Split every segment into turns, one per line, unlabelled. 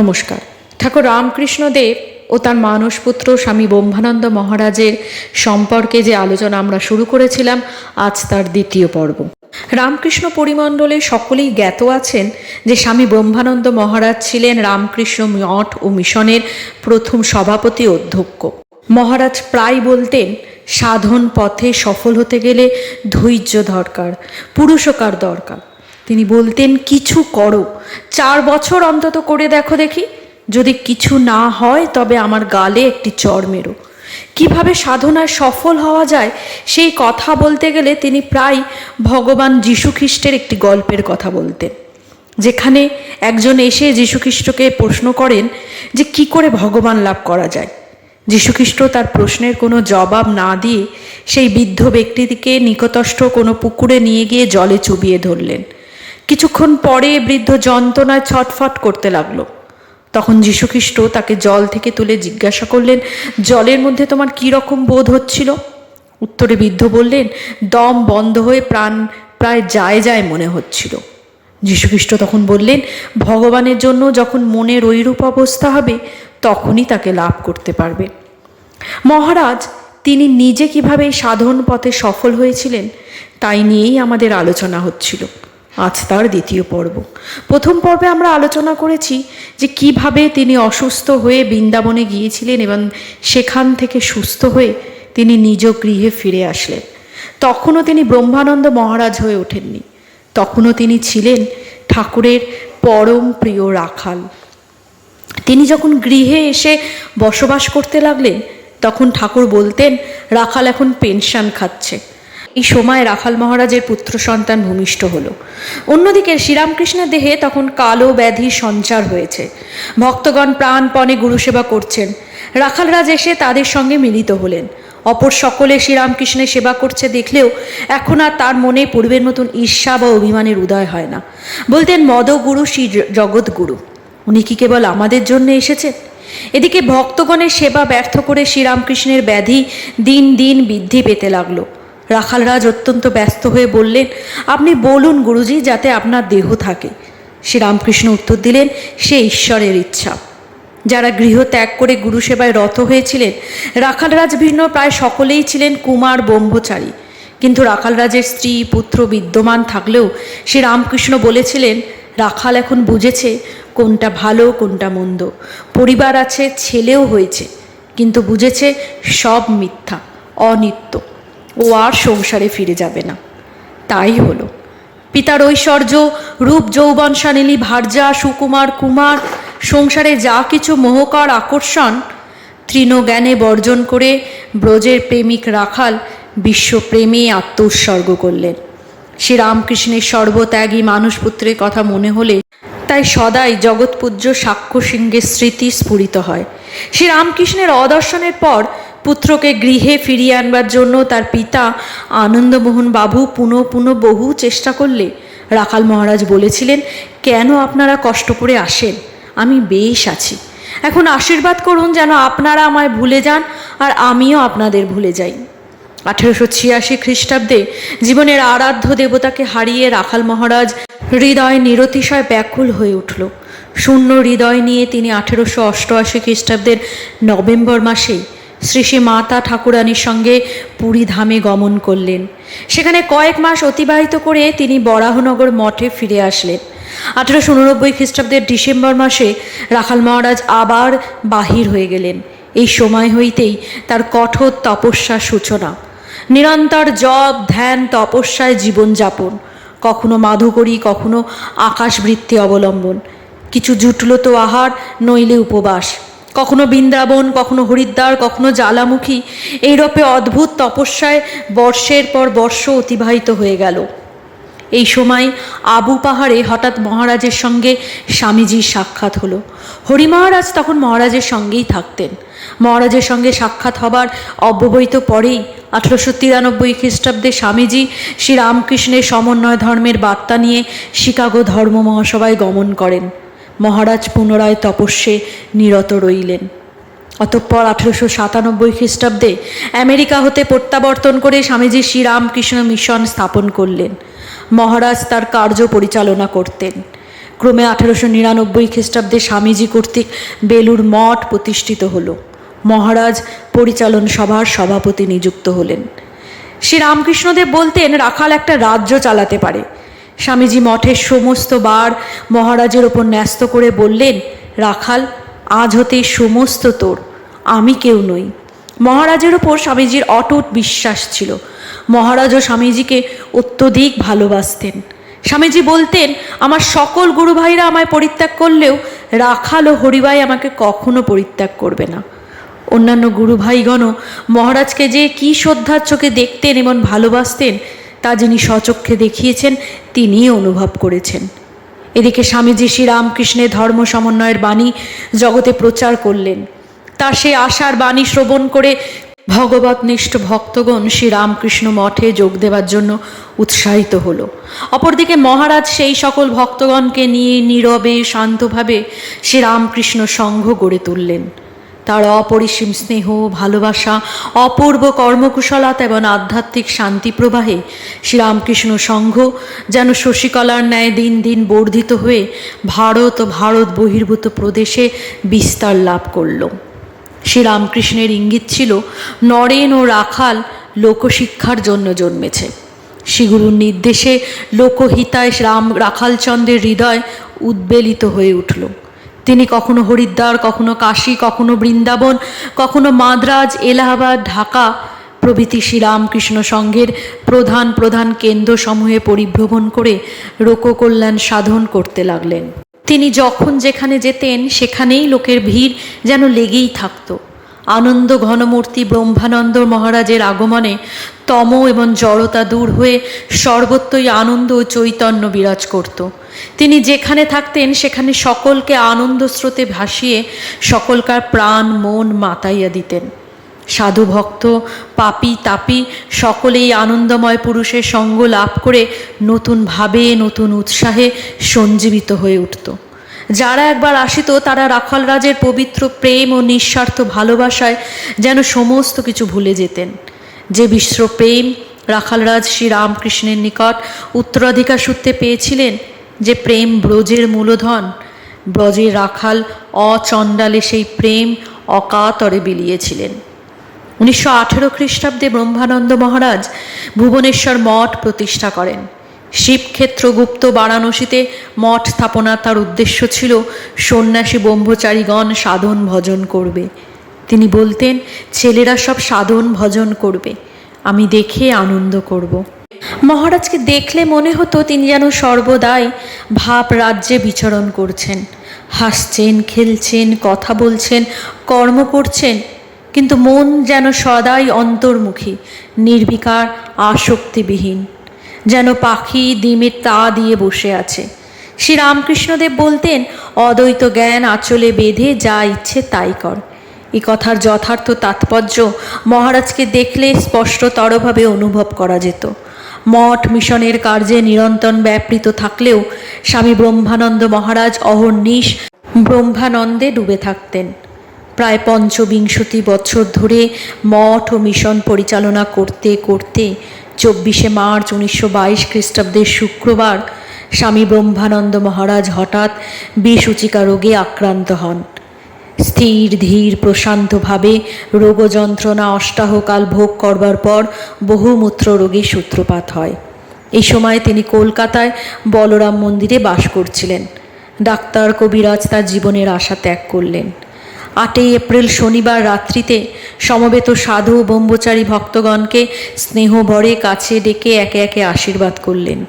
নমস্কার। ঠাকুর রামকৃষ্ণদেব ও তার মানসপুত্র স্বামী ব্রহ্মানন্দ মহারাজের সম্পর্কে যে আলোচনা আমরা শুরু করেছিলাম, আজ তার দ্বিতীয় পর্ব। রামকৃষ্ণ পরিমণ্ডলে সকলেই জ্ঞাত আছেন যে স্বামী ব্রহ্মানন্দ মহারাজ ছিলেন রামকৃষ্ণ মঠ ও মিশনের প্রথম সভাপতি অধ্যক্ষ। মহারাজ প্রায় বলতেন, সাধন পথে সফল হতে গেলে ধৈর্য দরকার, পুরুষকার দরকার। তিনি বলতেন, কিছু করো। চার বছর অন্তত করে দেখো দেখি। যদি কিছু না হয়, তবে আমার গালে একটি চর মেরো। কীভাবে সাধনায় সফল হওয়া যায়, সেই কথা বলতে গেলে তিনি প্রায় ভগবান যীশুখ্রিস্টের একটি গল্পের কথা বলতেন, যেখানে একজন এসে যীশুখ্রিস্টকে প্রশ্ন করেন যে, কি করে ভগবান লাভ করা যায়? যীশুখ্রিস্ট তার প্রশ্নের কোনো জবাব না দিয়ে সেই বৃদ্ধ ব্যক্তিটিকে নিকটস্থ কোনো পুকুরে নিয়ে গিয়ে জলে চুবিয়ে ধরলেন। কিছুক্ষণ পরে বৃদ্ধ যন্ত্রণায় ছটফট করতে লাগল। তখন যীশুখ্রিস্ট তাকে জল থেকে তুলে জিজ্ঞাসা করলেন, জলের মধ্যে তোমার কী রকম বোধ হচ্ছিল? উত্তরে বৃদ্ধ বললেন, দম বন্ধ হয়ে প্রাণ প্রায় যায় যায় মনে হচ্ছিল। যীশুখ্রিস্ট তখন বললেন, ভগবানের জন্য যখন মনের ঐরূপ অবস্থা হবে, তখনই তাকে লাভ করতে পারবে। মহারাজ, তিনি নিজে কীভাবে সাধন পথে সফল হয়েছিলেন, তাই নিয়েই আমাদের আলোচনা হচ্ছিল। আজ তার দ্বিতীয় পর্ব। প্রথম পর্বে আমরা আলোচনা করেছি যে কীভাবে তিনি অসুস্থ হয়ে বৃন্দাবনে গিয়েছিলেন এবং সেখান থেকে সুস্থ হয়ে তিনি নিজ গৃহে ফিরে আসলেন। তখনও তিনি ব্রহ্মানন্দ মহারাজ হয়ে ওঠেননি। তখনও তিনি ছিলেন ঠাকুরের পরম প্রিয় রাখাল। তিনি যখন গৃহে এসে বসবাস করতে লাগলেন, তখন ঠাকুর বলতেন, রাখাল এখন পেনশন খাচ্ছে। এই সময় রাখাল মহারাজের পুত্র সন্তান ভূমিষ্ঠ হল। অন্যদিকে শ্রীরামকৃষ্ণের দেহে তখন কালো ব্যাধি সঞ্চার হয়েছে। ভক্তগণ প্রাণপণে গুরুসেবা করছেন। রাখালরাজ এসে তাদের সঙ্গে মিলিত হলেন। অপর সকলে শ্রীরামকৃষ্ণের সেবা করছে দেখলেও এখন আর তার মনে পূর্বের মতন ঈর্ষা বা অভিমানের উদয় হয় না। বলতেন মদগুরু শ্রী জগৎগুরু উনি কি কেবল আমাদের জন্য এসেছেন এদিকে ভক্তগণের সেবা ব্যর্থ করে শ্রীরামকৃষ্ণের ব্যাধি দিন দিন বৃদ্ধি পেতে লাগল। রাখালরাজ অত্যন্ত ব্যস্ত হয়ে বললেন, আপনি বলুন গুরুজি যাতে আপনার দেহ থাকে। শ্রীরামকৃষ্ণ উত্তর দিলেন, সে ঈশ্বরের ইচ্ছা। যারা গৃহ ত্যাগ করে গুরু সেবায় রত হয়েছিলেন, রাখালরাজ ভিন্ন প্রায় সকলেই ছিলেন কুমার ব্রহ্মচারী। কিন্তু রাখালরাজের স্ত্রী, পুত্র বিদ্যমান থাকলেও শ্রী রামকৃষ্ণ বলেছিলেন, রাখাল এখন বুঝেছে কোনটা ভালো, কোনটা মন্দ। পরিবার আছে, ছেলেও হয়েছে, কিন্তু বুঝেছে সব মিথ্যা, অনিত্য। ও আর সংসারে ফিরে যাবে না। তাই হলো। পিতার ঐশ্বর্য, রূপ যৌবন সানেলি, ভার্যা, সুকুমার, কুমার, সংসারে যা কিছু মোহকর আকর্ষণ, তৃণজ্ঞানে বর্জন করে ব্রজের প্রেমিক রাখাল বিশ্বপ্রেমে আত্ম উৎসর্গ করলেন। শ্রীরামকৃষ্ণের সর্বত্যাগী মানুষপুত্রের কথা মনে হলে তাই সদাই জগৎপূজ্য সাক্ষ্য সিংহের স্মৃতি স্ফুরিত হয়। শ্রীরামকৃষ্ণের অদর্শনের পর পুত্রকে গৃহে ফিরিয়ে আনবার জন্য তার পিতা আনন্দমোহন বাবু পুনঃ পুনঃ বহু চেষ্টা করলে। রাখাল মহারাজ বলেছিলেন, কেন আপনারা কষ্ট করে আসেন? আমি বেশ আছি। এখন আশীর্বাদ করুন যেন আপনারা আমায় ভুলে যান আর আমিও আপনাদের ভুলে যাই। আঠেরোশো ছিয়াশি খ্রিস্টাব্দে জীবনের আরাধ্য দেবতাকে হারিয়ে রাখাল মহারাজ হৃদয় নিরতিশয় ব্যাকুল হয়ে উঠল। শূন্য হৃদয় নিয়ে তিনি আঠেরোশো অষ্টআশি খ্রিস্টাব্দের নভেম্বর মাসেই শ্রী শ্রী মাতা ঠাকুরানীর সঙ্গে পুরী ধামে গমন করলেন। সেখানে কয়েক মাস অতিবাহিত করে তিনি বরাহনগর মঠে ফিরে আসলেন। আঠেরোশো উননব্বই খ্রিস্টাব্দের ডিসেম্বর মাসে রাখাল মহারাজ আবার বাহির হয়ে গেলেন। এই সময় হইতেই তার কঠোর তপস্যার সূচনা। নিরন্তর জপ, ধ্যান, তপস্যায় জীবনযাপন। কখনো মাধুকরী, কখনো আকাশবৃত্তি অবলম্বন। কিছু জুটল তো আহার নইলে উপবাস। কখনো বৃন্দাবন, কখনো হরিদ্বার, কখনো জ্বালামুখী, এইরূপে অদ্ভুত তপস্যায় বর্ষের পর বর্ষ অতিবাহিত হয়ে গেল। এই সময় আবু পাহাড়ে হঠাৎ মহারাজের সঙ্গে স্বামীজির সাক্ষাৎ হলো। হরি মহারাজ তখন মহারাজের সঙ্গেই থাকতেন। মহারাজের সঙ্গে সাক্ষাৎ হবার অব্যবহিত পরেই আঠেরোশো তিরানব্বই খ্রিস্টাব্দে স্বামীজি শ্রীরামকৃষ্ণের সমন্বয় ধর্মের বার্তা নিয়ে শিকাগো ধর্ম মহাসভায় গমন করেন। মহারাজ পুনরায় তপস্যে নিরত রইলেন। অতঃপর আঠেরোশো সাতানব্বই খ্রিস্টাব্দে আমেরিকা হতে প্রত্যাবর্তন করে স্বামীজি শ্রীরামকৃষ্ণ মিশন স্থাপন করলেন। মহারাজ তার কার্য পরিচালনা করতেন। ক্রমে আঠারোশো নিরানব্বই খ্রিস্টাব্দে স্বামীজি কর্তৃক বেলুর মঠ প্রতিষ্ঠিত হল। মহারাজ পরিচালন সভার সভাপতি নিযুক্ত হলেন। শ্রী রামকৃষ্ণদেব বলতেন, রাখাল একটা রাজ্য চালাতে পারে। স্বামীজি মঠের সমস্ত বার মহারাজের ওপর ন্যস্ত করে বললেন, রাখাল, আজ হতে সমস্ত তোর, আমি কেউ নই। মহারাজের ওপর স্বামীজির অটুট বিশ্বাস ছিল। মহারাজও স্বামীজিকে অত্যধিক ভালোবাসতেন। স্বামীজি বলতেন, আমার সকল গুরু ভাইরা আমায় পরিত্যাগ করলেও রাখাল ও হরিভাই আমাকে কখনো পরিত্যাগ করবে না। অন্যান্য গুরু ভাইগণও মহারাজকে যে কী শ্রদ্ধার চোখে দেখতেন এবং ভালোবাসতেন যিনি স্বচক্ষে দেখিয়েছেন, তিনিই অনুভব করেছেন। এদিকে স্বামীজি শ্রীরামকৃষ্ণের ধর্ম সমন্বয়ের বাণী জগতে প্রচার করলেন। তার সেই আশার বাণী শ্রবণ করে ভগবতনিষ্ঠ ভক্তগণ শ্রীরামকৃষ্ণ মঠে যোগ দেওয়ার জন্য উৎসাহিত হল। অপরদিকে মহারাজ সেই সকল ভক্তগণকে নিয়ে নীরবে, শান্তভাবে শ্রীরামকৃষ্ণ সংঘ গড়ে তুললেন। তার অপরিসীম স্নেহ, ভালোবাসা, অপূর্ব কর্মকুশলতা এবং আধ্যাত্মিক শান্তি প্রবাহে শ্রীরামকৃষ্ণ সংঘ যেন শশীকলার ন্যায় দিন দিন বর্ধিত হয়ে ভারত ও ভারত বহির্ভূত প্রদেশে বিস্তার লাভ করল। শ্রীরামকৃষ্ণের ইঙ্গিত ছিল, নরেন ও রাখাল লোকশিক্ষার জন্য জন্মেছে। শ্রীগুরুর নির্দেশে লোকহিতায় রাম রাখালচন্দ্রের হৃদয় উদ্বেলিত হয়ে উঠল। তিনি কখনো হরিদ্বার, কখনো কাশী, কখনো বৃন্দাবন, কখনো মাদ্রাজ, এলাহাবাদ, ঢাকা প্রভৃতি শ্রীরামকৃষ্ণ সংঘের প্রধান প্রধান কেন্দ্রসমূহে পরিভ্রমণ করে লোককল্যাণ সাধন করতে লাগলেন। তিনি যখন যেখানে যেতেন, সেখানেই লোকের ভিড় যেন লেগেই থাকতো। আনন্দ ঘনমূর্তি ব্রহ্মানন্দ মহারাজের আগমনে তম এবং জড়তা দূর হয়ে সর্বত্রই আনন্দ ও চৈতন্য বিরাজ করত। তিনি যেখানে থাকতেন, সেখানে সকলকে আনন্দ স্রোতে ভাসিয়ে সকলকার প্রাণ, মন মাতাইয়া দিতেন। সাধু ভক্ত, পাপি, তাপি সকলেই আনন্দময় পুরুষের সঙ্গ লাভ করে নতুন ভাবে, নতুন উৎসাহে সঞ্জীবিত হয়ে উঠত। যারা একবার আসিত তারা রাখাল রাজের পবিত্র প্রেম ও নিঃস্বার্থ ভালোবাসায় যেন সমস্ত কিছু ভুলে যেতেন। যে বিশ্ব প্রেম রাখালরাজ শ্রী রামকৃষ্ণের নিকট উত্তরাধিকার সূত্রে পেয়েছিলেন, যে প্রেম ব্রজের মূলধন ব্রজের রাখাল অচণ্ডালে সেই প্রেম অকাতরে বিলিয়েছিলেন। উনিশশো আঠেরো খ্রিস্টাব্দে ব্রহ্মানন্দ মহারাজ ভুবনেশ্বর মঠ প্রতিষ্ঠা করেন। শিবক্ষেত্র গুপ্ত বারাণসীতে মঠ স্থাপনা তার উদ্দেশ্য ছিল সন্ন্যাসী ব্রহ্মচারীগণ সাধন ভজন করবে। তিনি বলতেন, ছেলেরা সব সাধন ভজন করবে। আমি দেখে আনন্দ করব। মহারাজকে দেখলে মনে হতো তিনি যেন সর্বদাই ভাব রাজ্যে বিচরণ করছেন। হাসছেন, খেলছেন, কথা বলছেন, কর্ম করছেন, কিন্তু মন যেন সদাই অন্তর্মুখী, নির্বিকার, আসক্তিবিহীন। যেন পাখি ডিমে তা দিয়ে বসে আছে। শ্রী রামকৃষ্ণদেব বলতেন, অদ্বৈত জ্ঞান আঁচলে বেঁধে যা ইচ্ছে তাই কর। এ কথার যথার্থ তাৎপর্য মহারাজকে দেখলে স্পষ্টতরভাবে অনুভব করা যেত। মঠ মিশনের কার্যে নিরন্তর ব্যাপৃত থাকলেও স্বামী ব্রহ্মানন্দ মহারাজ অহর্নিশ ব্রহ্মানন্দে ডুবে থাকতেন। প্রায় পঞ্চবিংশতি বছর ধরে মঠ ও মিশন পরিচালনা করতে করতে চব্বিশে মার্চ উনিশশো বাইশ খ্রিস্টাব্দের শুক্রবার স্বামী ব্রহ্মানন্দ মহারাজ হঠাৎ বিষুচিকা রোগে আক্রান্ত হন। স্থির, ধীর, প্রশান্তভাবে রোগ যন্ত্রণা অষ্টাহকাল ভোগ করবার পর বহুমূত্র রোগে সূত্রপাত হয়। এই সময় তিনি কলকাতায় বলরাম মন্দিরে বাস করছিলেন। ডাক্তার কবিরাজ তার জীবনের আশা ত্যাগ করলেন। আটই এপ্রিল শনিবার রাত্রিতে সমবেত সাধু ব্রহ্মচারী ভক্তগণকে স্নেহভরে কাছে ডেকে একে একে আশীর্বাদ করলেন।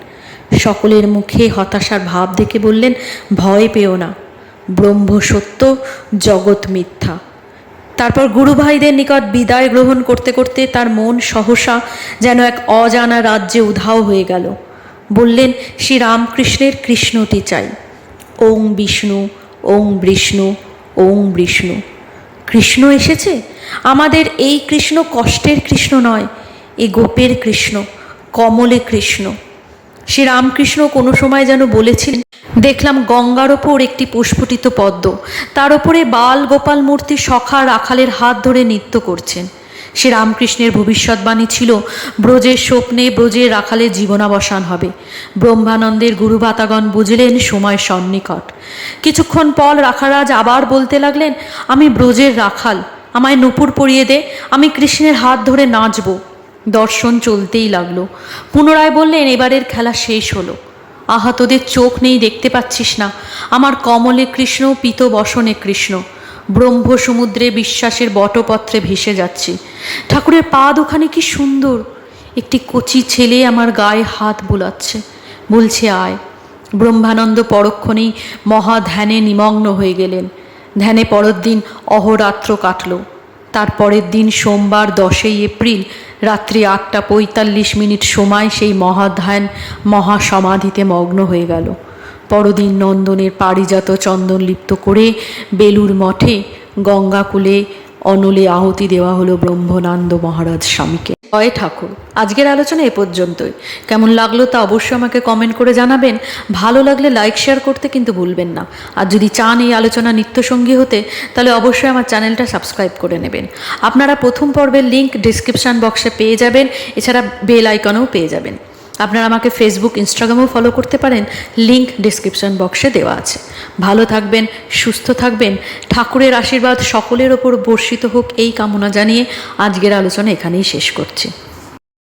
সকলের মুখে হতাশার ভাব দেখে বললেন, ভয় পেও না, ব্রহ্ম সত্য, জগৎ মিথ্যা। তারপর গুরুভাইদের নিকট বিদায় গ্রহণ করতে করতে তার মন সহসা যেন এক অজানা রাজ্যে উধাও হয়ে গেল। বললেন শ্রী রামকৃষ্ণের কৃষ্ণটি চাই। ওং বিষ্ণু ওং বিষ্ণু ওং বিষ্ণু। কৃষ্ণ এসেছে? আমাদের এই কৃষ্ণ কষ্টের কৃষ্ণ নয়, এ গোপের কৃষ্ণ, কমলে কৃষ্ণ। শ্রী রামকৃষ্ণ কোনো সময় যেন বলেছিলেন, দেখলাম গঙ্গার ওপর একটি পুষ্পটিত পদ্ম। তার ওপরে বাল গোপাল মূর্তি সখা রাখালের হাত ধরে নৃত্য করছেন। সে রামকৃষ্ণের ভবিষ্যৎবাণী ছিল, ব্রজের স্বপ্নে ব্রজের রাখালে জীবনাবসান হবে। ব্রহ্মানন্দের গুরুভাতাগণ বুঝলেন সময় সন্নিকট। কিছুক্ষণ পর রাখারাজ আবার বলতে লাগলেন, আমি ব্রজের রাখাল, আমায় নুপুর পরিয়ে দে, আমি কৃষ্ণের হাত ধরে নাচব। দর্শন চলতেই লাগল। পুনরায় বললেন, এবারের খেলা শেষ হলো। আহা তোদের চোখ নেই, দেখতে পাচ্ছিস না। আমার কমলে কৃষ্ণ পিত বসনে কৃষ্ণ। ব্রহ্ম সমুদ্রে বিশ্বাসের বটপত্রে ভেসে যাচ্ছি। ঠাকুরের পা দুখানে কি সুন্দর। একটি কচি ছেলে আমার গায়ে হাত বোলাচ্ছে। বলছে, আয়। ব্রহ্মানন্দ পরক্ষণেই মহা ধ্যানে নিমগ্ন হয়ে গেলেন। ধ্যানে পরের দিন অহরাত্র কাটল। তার পরের দিন সোমবার দশই এপ্রিল রাত্রি আটটা পঁয়তাল্লিশ মিনিট সময় সেই মহাধ্যান মহাসমাধিতে মগ্ন হয়ে গেল। পরদিন নন্দনের পারিজাত চন্দন লিপ্ত করে বেলুর মঠে গঙ্গাকুলে অনলে আহুতি দেওয়া হলো ব্রহ্মনন্দ মহারাজ স্বামীকে। জয় ঠাকুর। আজকের আলোচনা এ পর্যন্তই। কেমন লাগল তা অবশ্যই আমাকে কমেন্ট করে জানাবেন। ভালো লাগলে লাইক শেয়ার করতে কিন্তু ভুলবেন না। আর যদি চান এই আলোচনা নিত্যসঙ্গী হতে, তাহলে অবশ্যই আমার চ্যানেলটা সাবস্ক্রাইব করে নেবেন। আপনারা প্রথম পর্বের লিঙ্ক ডিসক্রিপশান বক্সে পেয়ে যাবেন। এছাড়া বেল আইকনেও পেয়ে যাবেন। আপনারা আমাকে ফেসবুক ইনস্টাগ্রামেও ফলো করতে পারেন। লিংক ডিসক্রিপশন বক্সে দেওয়া আছে। ভালো থাকবেন, সুস্থ থাকবেন। ঠাকুরের আশীর্বাদ সকলের ওপর বর্ষিত হোক এই কামনা জানিয়ে আজকের আলোচনা এখানেই শেষ করছি।